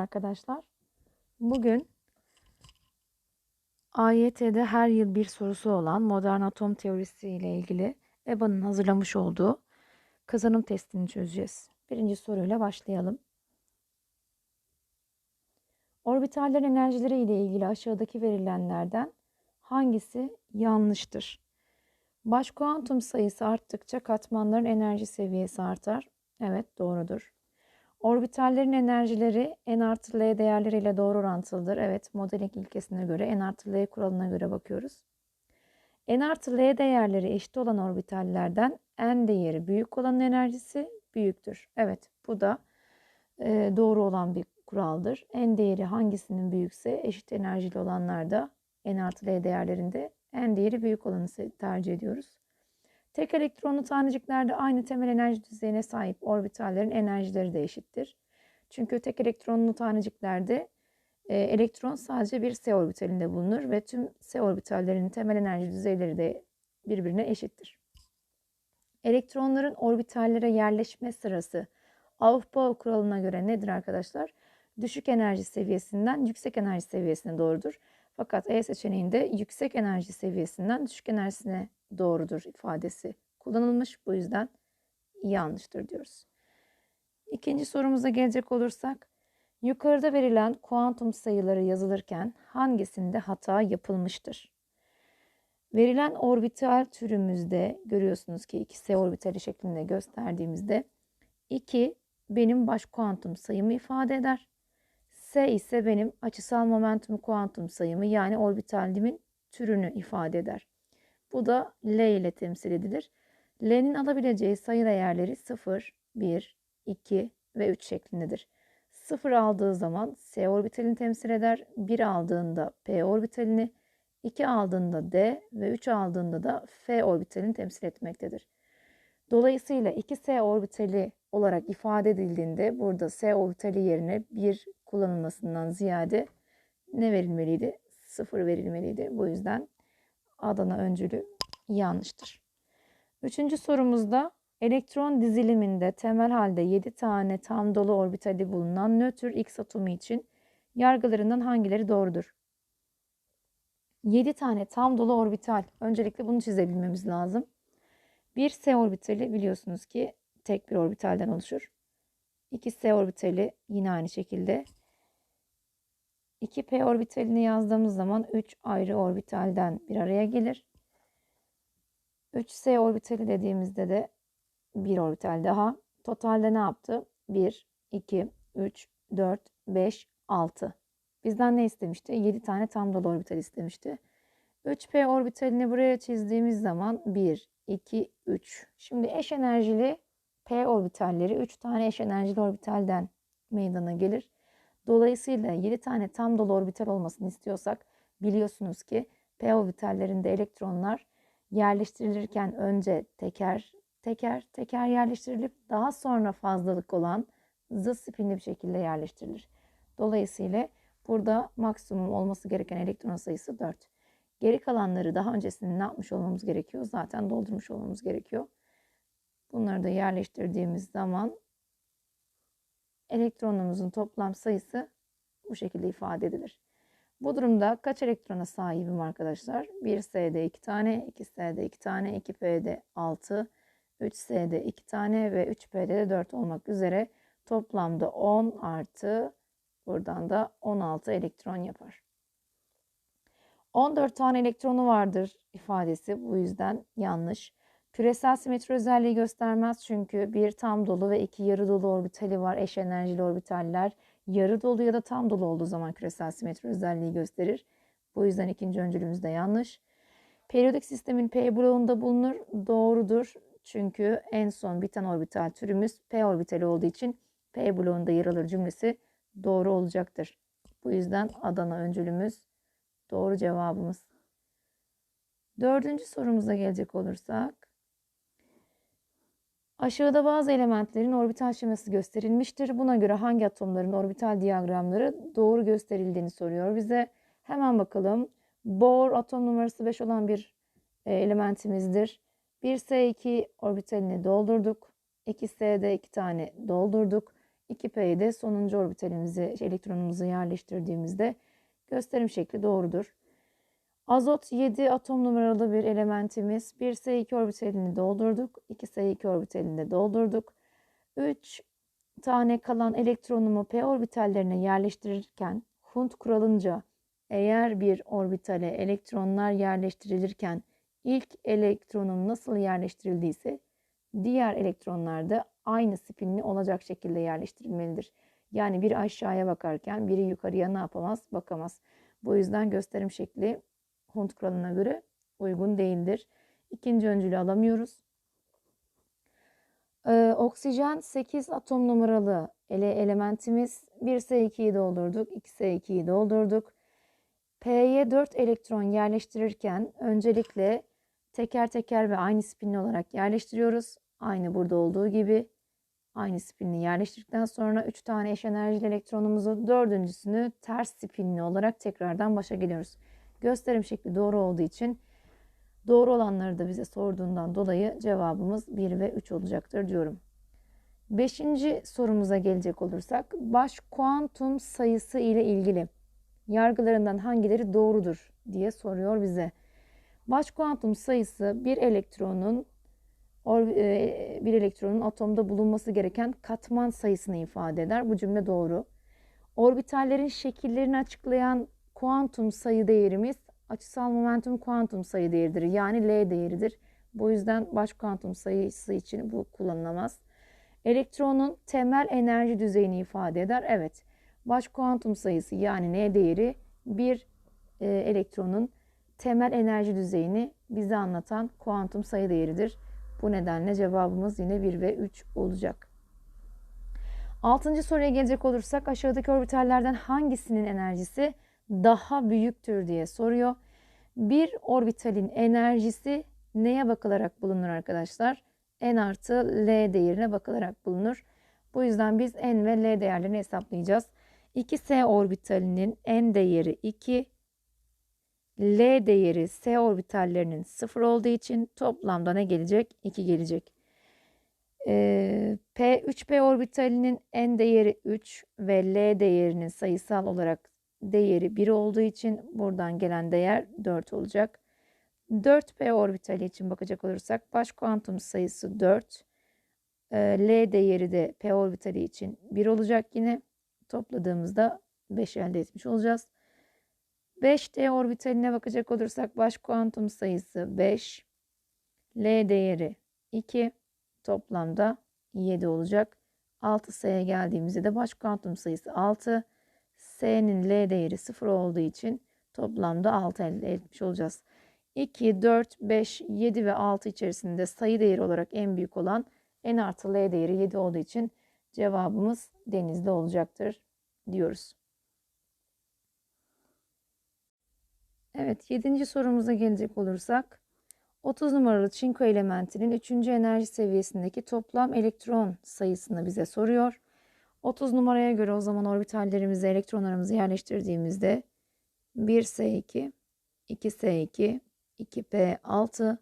arkadaşlar. Bugün AYT'de her yıl bir sorusu olan modern atom teorisi ile ilgili EBA'nın hazırlamış olduğu kazanım testini çözeceğiz. Birinci soruyla başlayalım. Orbitallerin enerjileri ile ilgili aşağıdaki verilenlerden hangisi yanlıştır? Baş kuantum sayısı arttıkça katmanların enerji seviyesi artar. Evet doğrudur. Orbitallerin enerjileri n artı l değerleriyle doğru orantılıdır. Evet modeling ilkesine göre n artı l kuralına göre bakıyoruz. n artı l değerleri eşit olan orbitallerden n değeri büyük olanın enerjisi büyüktür. Evet bu da e, doğru olan bir kuraldır. n değeri hangisinin büyükse eşit enerjili olanlarda n artı l değerlerinde n değeri büyük olanı tercih ediyoruz. Tek elektronlu taneciklerde aynı temel enerji düzeyine sahip orbitallerin enerjileri de eşittir. Çünkü tek elektronlu taneciklerde e, elektron sadece bir s orbitalinde bulunur ve tüm s orbitallerinin temel enerji düzeyleri de birbirine eşittir. Elektronların orbitallere yerleşme sırası Aufbau kuralına göre nedir arkadaşlar? Düşük enerji seviyesinden yüksek enerji seviyesine doğrudur. Fakat E seçeneğinde yüksek enerji seviyesinden düşük enerjisine doğrudur ifadesi kullanılmış. Bu yüzden yanlıştır diyoruz. İkinci sorumuza gelecek olursak, yukarıda verilen kuantum sayıları yazılırken hangisinde hata yapılmıştır? Verilen orbital türümüzde görüyorsunuz ki 2s orbitali şeklinde gösterdiğimizde 2 benim baş kuantum sayımı ifade eder. S ise benim açısal momentum kuantum sayımı yani orbitalimin türünü ifade eder. Bu da L ile temsil edilir. L'nin alabileceği sayı değerleri 0, 1, 2 ve 3 şeklindedir. 0 aldığı zaman S orbitalini temsil eder. 1 aldığında P orbitalini, 2 aldığında D ve 3 aldığında da F orbitalini temsil etmektedir. Dolayısıyla 2S orbitali olarak ifade edildiğinde burada S orbitali yerine 1 kullanılmasından ziyade ne verilmeliydi? 0 verilmeliydi. Bu yüzden Adana öncülü yanlıştır. Üçüncü sorumuzda elektron diziliminde temel halde 7 tane tam dolu orbitali bulunan nötr X atomu için yargılarından hangileri doğrudur? 7 tane tam dolu orbital. Öncelikle bunu çizebilmemiz lazım. Bir S orbitali biliyorsunuz ki tek bir orbitalden oluşur. 2 S orbitali yine aynı şekilde 2p orbitalini yazdığımız zaman 3 ayrı orbitalden bir araya gelir. 3s orbitali dediğimizde de bir orbital daha. Totalde ne yaptı? 1, 2, 3, 4, 5, 6. Bizden ne istemişti? 7 tane tam dolu orbital istemişti. 3p orbitalini buraya çizdiğimiz zaman 1, 2, 3. Şimdi eş enerjili p orbitalleri 3 tane eş enerjili orbitalden meydana gelir. Dolayısıyla 7 tane tam dolu orbital olmasını istiyorsak biliyorsunuz ki p orbitallerinde elektronlar yerleştirilirken önce teker teker teker yerleştirilip daha sonra fazlalık olan zıt spinli bir şekilde yerleştirilir. Dolayısıyla burada maksimum olması gereken elektron sayısı 4. Geri kalanları daha öncesinde ne yapmış olmamız gerekiyor? Zaten doldurmuş olmamız gerekiyor. Bunları da yerleştirdiğimiz zaman elektronumuzun toplam sayısı bu şekilde ifade edilir. Bu durumda kaç elektrona sahibim arkadaşlar? 1S'de 2 tane, 2S'de 2 tane, 2P'de 6, 3S'de 2 tane ve 3P'de de 4 olmak üzere toplamda 10 artı buradan da 16 elektron yapar. 14 tane elektronu vardır ifadesi bu yüzden yanlış. Küresel simetri özelliği göstermez çünkü bir tam dolu ve iki yarı dolu orbitali var. Eş enerjili orbitaller yarı dolu ya da tam dolu olduğu zaman küresel simetri özelliği gösterir. Bu yüzden ikinci öncülümüz de yanlış. Periyodik sistemin P bloğunda bulunur. Doğrudur. Çünkü en son biten orbital türümüz P orbitali olduğu için P bloğunda yer alır cümlesi doğru olacaktır. Bu yüzden Adana öncülümüz doğru cevabımız. Dördüncü sorumuza gelecek olursak. Aşağıda bazı elementlerin orbital şeması gösterilmiştir. Buna göre hangi atomların orbital diyagramları doğru gösterildiğini soruyor bize. Hemen bakalım. Bor atom numarası 5 olan bir e, elementimizdir. 1S2 orbitalini doldurduk. 2S'de 2 tane doldurduk. 2P'yi de sonuncu orbitalimize elektronumuzu yerleştirdiğimizde gösterim şekli doğrudur. Azot 7 atom numaralı bir elementimiz. 1S2 orbitalini doldurduk. 2S2 orbitalini de doldurduk. 3 tane kalan elektronumu p orbitallerine yerleştirirken Hund kuralınca eğer bir orbitale elektronlar yerleştirilirken ilk elektronun nasıl yerleştirildiyse diğer elektronlar da aynı spinli olacak şekilde yerleştirilmelidir. Yani biri aşağıya bakarken biri yukarıya ne yapamaz? Bakamaz. Bu yüzden gösterim şekli Hund kuralına göre uygun değildir. İkinci öncülü alamıyoruz. Ee, oksijen 8 atom numaralı ele elementimiz. 1S2'yi doldurduk, 2S2'yi doldurduk. P'ye 4 elektron yerleştirirken öncelikle teker teker ve aynı spinli olarak yerleştiriyoruz. Aynı burada olduğu gibi aynı spinli yerleştirdikten sonra 3 tane eş enerjili elektronumuzu dördüncüsünü ters spinli olarak tekrardan başa geliyoruz. Gösterim şekli doğru olduğu için doğru olanları da bize sorduğundan dolayı cevabımız 1 ve 3 olacaktır diyorum. Beşinci sorumuza gelecek olursak baş kuantum sayısı ile ilgili yargılarından hangileri doğrudur diye soruyor bize. Baş kuantum sayısı bir elektronun e, bir elektronun atomda bulunması gereken katman sayısını ifade eder. Bu cümle doğru. Orbitallerin şekillerini açıklayan kuantum sayı değerimiz açısal momentum kuantum sayı değeridir. Yani L değeridir. Bu yüzden baş kuantum sayısı için bu kullanılamaz. Elektronun temel enerji düzeyini ifade eder. Evet. Baş kuantum sayısı yani N değeri bir e, elektronun temel enerji düzeyini bize anlatan kuantum sayı değeridir. Bu nedenle cevabımız yine 1 ve 3 olacak. Altıncı soruya gelecek olursak aşağıdaki orbitallerden hangisinin enerjisi daha büyüktür diye soruyor. Bir orbitalin enerjisi neye bakılarak bulunur arkadaşlar? N artı L değerine bakılarak bulunur. Bu yüzden biz N ve L değerlerini hesaplayacağız. 2S orbitalinin N değeri 2, L değeri S orbitallerinin 0 olduğu için toplamda ne gelecek? 2 gelecek. Ee, P3P orbitalinin N değeri 3 ve L değerinin sayısal olarak değeri 1 olduğu için buradan gelen değer 4 olacak. 4p orbitali için bakacak olursak baş kuantum sayısı 4. Ee, L değeri de p orbitali için 1 olacak yine. Topladığımızda 5 elde etmiş olacağız. 5d orbitaline bakacak olursak baş kuantum sayısı 5. L değeri 2. Toplamda 7 olacak. 6s'ye geldiğimizde de baş kuantum sayısı 6. S'nin L değeri 0 olduğu için toplamda 6 elde etmiş olacağız. 2, 4, 5, 7 ve 6 içerisinde sayı değeri olarak en büyük olan N artı L değeri 7 olduğu için cevabımız denizde olacaktır diyoruz. Evet 7. sorumuza gelecek olursak 30 numaralı çinko elementinin 3. enerji seviyesindeki toplam elektron sayısını bize soruyor. 30 numaraya göre o zaman orbitallerimizi, elektronlarımızı yerleştirdiğimizde 1S2, 2S2, 2P6,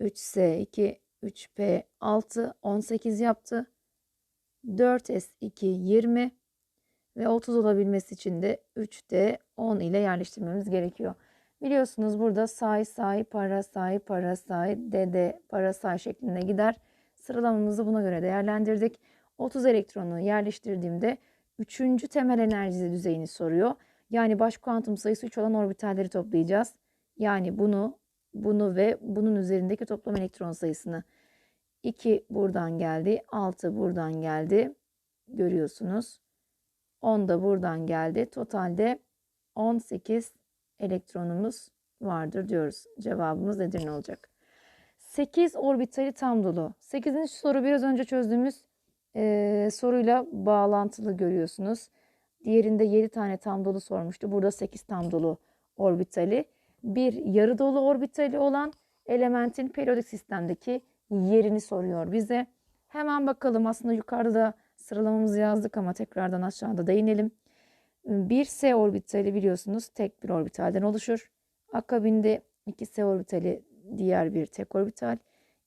3S2, 3P6, 18 yaptı. 4S2, 20 ve 30 olabilmesi için de 3D 10 ile yerleştirmemiz gerekiyor. Biliyorsunuz burada say say para say para say dede para say şeklinde gider. Sıralamamızı buna göre değerlendirdik. 30 elektronu yerleştirdiğimde 3. temel enerji düzeyini soruyor. Yani baş kuantum sayısı 3 olan orbitalleri toplayacağız. Yani bunu, bunu ve bunun üzerindeki toplam elektron sayısını. 2 buradan geldi, 6 buradan geldi. Görüyorsunuz. 10 da buradan geldi. Totalde 18 elektronumuz vardır diyoruz. Cevabımız nedir ne olacak? 8 orbitali tam dolu. 8. soru biraz önce çözdüğümüz e, soruyla bağlantılı görüyorsunuz. Diğerinde 7 tane tam dolu sormuştu. Burada 8 tam dolu orbitali. Bir yarı dolu orbitali olan elementin periyodik sistemdeki yerini soruyor bize. Hemen bakalım aslında yukarıda sıralamamızı yazdık ama tekrardan aşağıda değinelim. Bir S orbitali biliyorsunuz tek bir orbitalden oluşur. Akabinde 2S orbitali diğer bir tek orbital.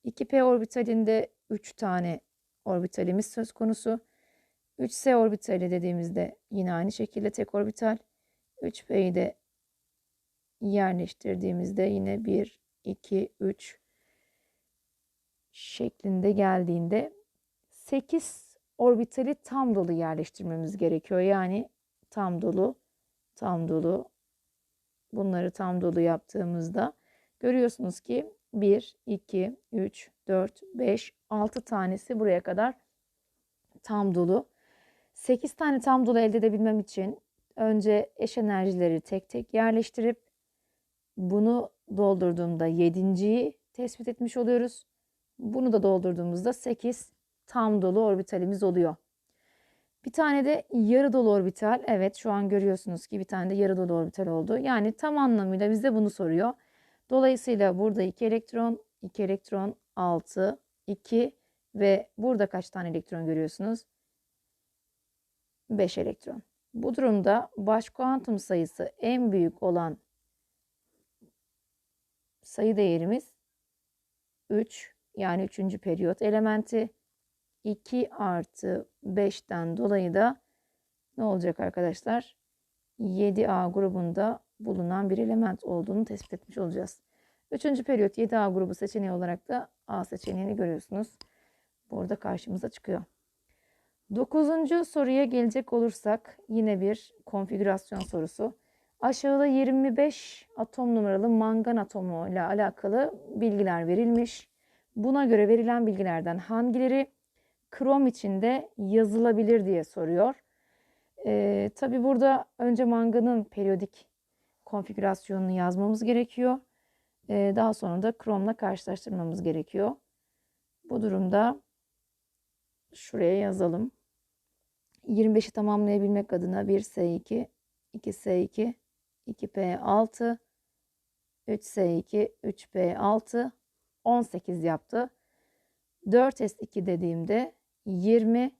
2P orbitalinde 3 tane orbitalimiz söz konusu. 3s orbitali dediğimizde yine aynı şekilde tek orbital. 3p'yi de yerleştirdiğimizde yine 1, 2, 3 şeklinde geldiğinde 8 orbitali tam dolu yerleştirmemiz gerekiyor. Yani tam dolu, tam dolu. Bunları tam dolu yaptığımızda görüyorsunuz ki 1, 2, 3, 4, 5, 6 tanesi buraya kadar tam dolu. 8 tane tam dolu elde edebilmem için önce eş enerjileri tek tek yerleştirip bunu doldurduğumda 7.yi tespit etmiş oluyoruz. Bunu da doldurduğumuzda 8 tam dolu orbitalimiz oluyor. Bir tane de yarı dolu orbital. Evet şu an görüyorsunuz ki bir tane de yarı dolu orbital oldu. Yani tam anlamıyla bize bunu soruyor. Dolayısıyla burada 2 elektron, 2 elektron, 6, 2 ve burada kaç tane elektron görüyorsunuz? 5 elektron. Bu durumda baş kuantum sayısı en büyük olan sayı değerimiz 3 yani 3. periyot elementi 2 artı 5'ten dolayı da ne olacak arkadaşlar? 7A grubunda bulunan bir element olduğunu tespit etmiş olacağız. Üçüncü periyot 7A grubu seçeneği olarak da A seçeneğini görüyorsunuz. Burada karşımıza çıkıyor. Dokuzuncu soruya gelecek olursak yine bir konfigürasyon sorusu. Aşağıda 25 atom numaralı mangan atomu ile alakalı bilgiler verilmiş. Buna göre verilen bilgilerden hangileri krom içinde yazılabilir diye soruyor. Ee, Tabi burada önce manganın periyodik konfigürasyonunu yazmamız gerekiyor. Ee, daha sonra da kromla karşılaştırmamız gerekiyor. Bu durumda şuraya yazalım. 25'i tamamlayabilmek adına 1S2, 2S2, 2P6, 3S2, 3P6, 18 yaptı. 4S2 dediğimde 20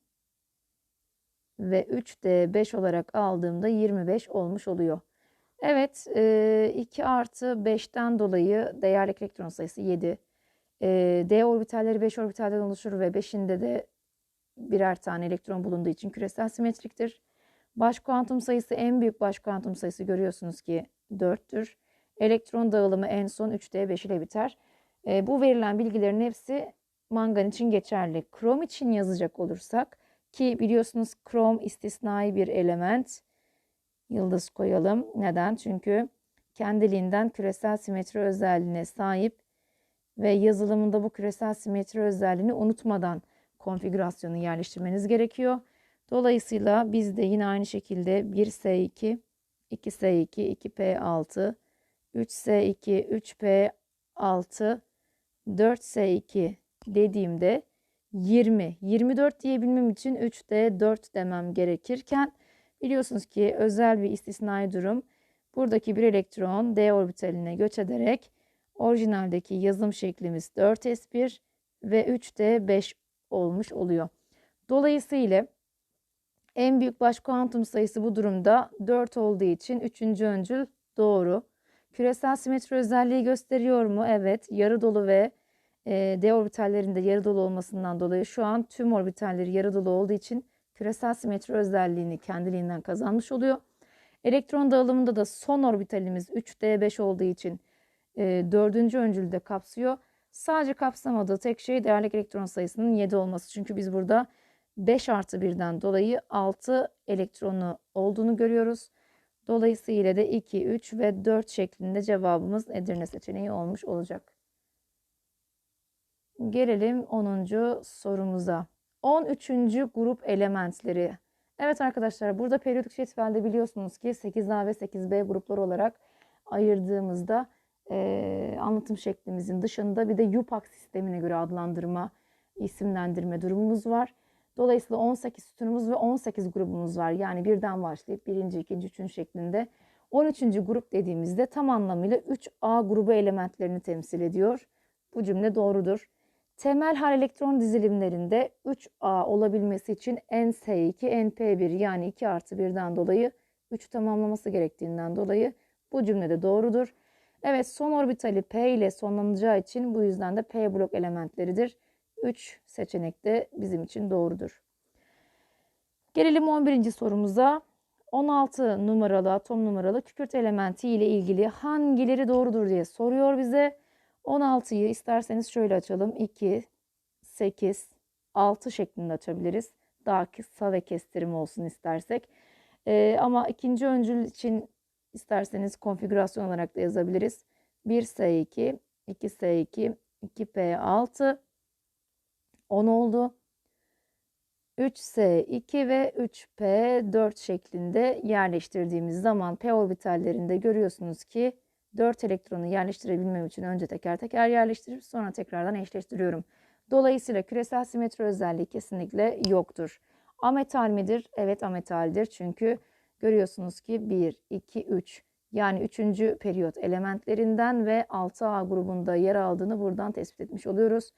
ve 3D 5 olarak aldığımda 25 olmuş oluyor. Evet 2 artı 5'ten dolayı değerli elektron sayısı 7. D orbitalleri 5 orbitalden oluşur ve 5'inde de birer tane elektron bulunduğu için küresel simetriktir. Baş kuantum sayısı en büyük baş kuantum sayısı görüyorsunuz ki 4'tür. Elektron dağılımı en son 3D5 ile biter. E, bu verilen bilgilerin hepsi mangan için geçerli. Krom için yazacak olursak ki biliyorsunuz krom istisnai bir element. Yıldız koyalım. Neden? Çünkü kendiliğinden küresel simetri özelliğine sahip ve yazılımında bu küresel simetri özelliğini unutmadan konfigürasyonu yerleştirmeniz gerekiyor. Dolayısıyla biz de yine aynı şekilde 1S2, 2S2, 2P6, 3S2, 3P6, 4S2 dediğimde 20. 24 diyebilmem için 3D 4 demem gerekirken biliyorsunuz ki özel bir istisnai durum buradaki bir elektron D orbitaline göç ederek orijinaldeki yazım şeklimiz 4S1 ve 3D 5 olmuş oluyor. Dolayısıyla en büyük baş kuantum sayısı bu durumda 4 olduğu için 3. öncül doğru. Küresel simetri özelliği gösteriyor mu? Evet. Yarı dolu ve e, D orbitallerinde yarı dolu olmasından dolayı şu an tüm orbitalleri yarı dolu olduğu için küresel simetri özelliğini kendiliğinden kazanmış oluyor. Elektron dağılımında da son orbitalimiz 3D5 olduğu için e, dördüncü öncülü de kapsıyor. Sadece kapsamadığı tek şey değerli elektron sayısının 7 olması. Çünkü biz burada 5 artı 1'den dolayı 6 elektronu olduğunu görüyoruz. Dolayısıyla da 2, 3 ve 4 şeklinde cevabımız Edirne seçeneği olmuş olacak. Gelelim 10. sorumuza. 13. grup elementleri. Evet arkadaşlar burada periyodik cetvelde biliyorsunuz ki 8A ve 8B gruplar olarak ayırdığımızda e, anlatım şeklimizin dışında bir de UPAC sistemine göre adlandırma, isimlendirme durumumuz var. Dolayısıyla 18 sütunumuz ve 18 grubumuz var. Yani birden başlayıp birinci, ikinci, üçüncü şeklinde. 13. grup dediğimizde tam anlamıyla 3A grubu elementlerini temsil ediyor. Bu cümle doğrudur. Temel hal elektron dizilimlerinde 3A olabilmesi için NS2, NP1 yani 2 artı 1'den dolayı 3 tamamlaması gerektiğinden dolayı bu cümlede doğrudur. Evet son orbitali P ile sonlanacağı için bu yüzden de P blok elementleridir. 3 seçenek de bizim için doğrudur. Gelelim 11. sorumuza. 16 numaralı atom numaralı kükürt elementi ile ilgili hangileri doğrudur diye soruyor bize. 16'yı isterseniz şöyle açalım. 2, 8, 6 şeklinde açabiliriz. Daha kısa ve kestirim olsun istersek. Ee, ama ikinci öncül için isterseniz konfigürasyon olarak da yazabiliriz. 1S2, 2S2, 2P6, 10 oldu. 3S2 ve 3P4 şeklinde yerleştirdiğimiz zaman P orbitallerinde görüyorsunuz ki 4 elektronu yerleştirebilmem için önce teker teker yerleştirip sonra tekrardan eşleştiriyorum. Dolayısıyla küresel simetri özelliği kesinlikle yoktur. Ametal midir? Evet ametaldir. Çünkü görüyorsunuz ki 1, 2, 3 yani 3. periyot elementlerinden ve 6A grubunda yer aldığını buradan tespit etmiş oluyoruz.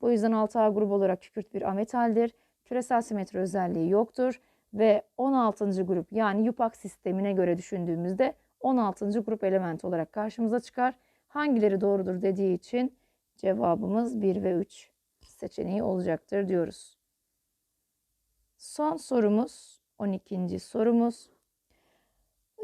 Bu yüzden 6A grubu olarak kükürt bir ametaldir. Küresel simetri özelliği yoktur ve 16. grup yani yupak sistemine göre düşündüğümüzde 16. grup element olarak karşımıza çıkar. Hangileri doğrudur dediği için cevabımız 1 ve 3 seçeneği olacaktır diyoruz. Son sorumuz 12. sorumuz.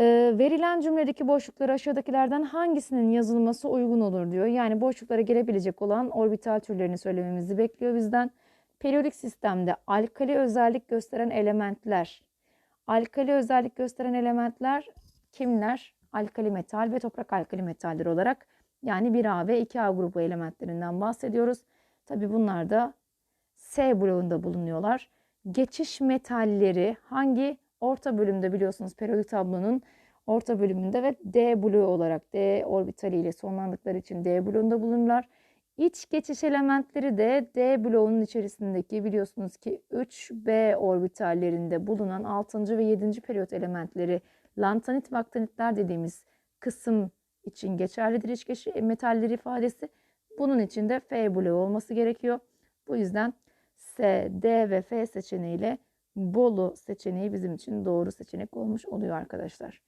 Ee, verilen cümledeki boşluklara aşağıdakilerden hangisinin yazılması uygun olur diyor. Yani boşluklara gelebilecek olan orbital türlerini söylememizi bekliyor bizden. Periyodik sistemde alkali özellik gösteren elementler. Alkali özellik gösteren elementler kimler? Alkali metal ve toprak alkali metaller olarak yani 1A ve 2A grubu elementlerinden bahsediyoruz. Tabi bunlar da S bloğunda bulunuyorlar. Geçiş metalleri hangi orta bölümde biliyorsunuz periyodik tablonun orta bölümünde ve D bloğu olarak D orbitali ile sonlandıkları için D bloğunda bulunurlar. İç geçiş elementleri de D bloğunun içerisindeki biliyorsunuz ki 3B orbitallerinde bulunan 6. ve 7. periyot elementleri lantanit ve aktanitler dediğimiz kısım için geçerlidir iç geçiş metalleri ifadesi. Bunun için de F bloğu olması gerekiyor. Bu yüzden S, D ve F seçeneğiyle Bolu seçeneği bizim için doğru seçenek olmuş oluyor arkadaşlar.